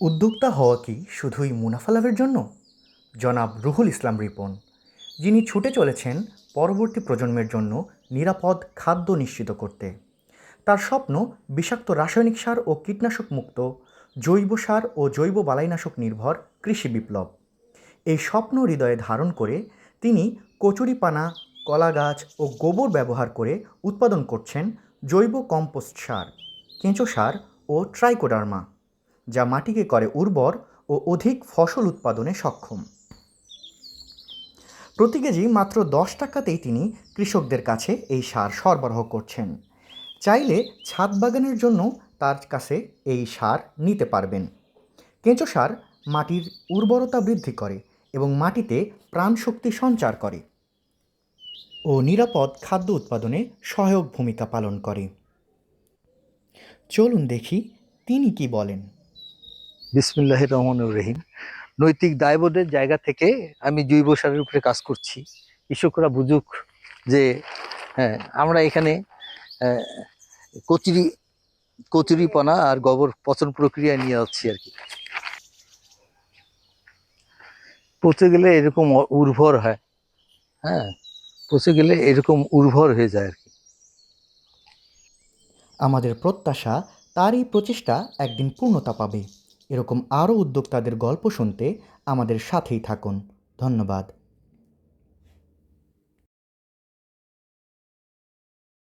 উদ্যোক্তা হওয়া কি শুধুই মুনাফা লাভের জন্য? জনাব রুহুল ইসলাম রিপন, যিনি ছুটে চলেছেন পরবর্তী প্রজন্মের জন্য নিরাপদ খাদ্য নিশ্চিত করতে। তার স্বপ্ন বিষাক্ত রাসায়নিক সার ও কীটনাশক মুক্ত, জৈব সার ও জৈব বালাইনাশক নির্ভর কৃষি বিপ্লব। এই স্বপ্ন হৃদয়ে ধারণ করে তিনি কচুরিপানা কলা গাছ ও গোবর ব্যবহার করে উৎপাদন করছেন জৈব কম্পোস্ট সার, কেঁচো সার ও ট্রাইকোডার্মা। যা মাটিকে করে উর্বর ও অধিক ফসল উৎপাদনে সক্ষম। প্রতি কেজি মাত্র দশ টাকাতেই তিনি কৃষকদের কাছে এই সার সরবরাহ করছেন। চাইলে ছাদ বাগানের জন্য তার কাছে এই সার নিতে পারবেন। কেঁচো সার মাটির উর্বরতা বৃদ্ধি করে এবং মাটিতে প্রাণশক্তি সঞ্চার করে ও নিরাপদ খাদ্য উৎপাদনে সহায়ক ভূমিকা পালন করে। চলুন দেখি তিনি কি বলেন। বিসমিল্লাহ রহমান রহিম। নৈতিক দায়বোধের জায়গা থেকে আমি জৈব সারের উপরে কাজ করছি। কৃষকরা বুঝুক যে হ্যাঁ আমরা এখানে কচুরি, কচুরিপনা আর গোবর পচন প্রক্রিয়া নিয়ে যাচ্ছি আর কি। পচে গেলে এরকম উর্বর হয়। হ্যাঁ পচে গেলে এরকম উর্বর হয়ে যায় আর কি। আমাদের প্রত্যাশা তার এই প্রচেষ্টা একদিন পূর্ণতা পাবে। এরকম আরও উদ্যোক্তাদের গল্প শুনতে আমাদের সাথেই থাকুন। ধন্যবাদ।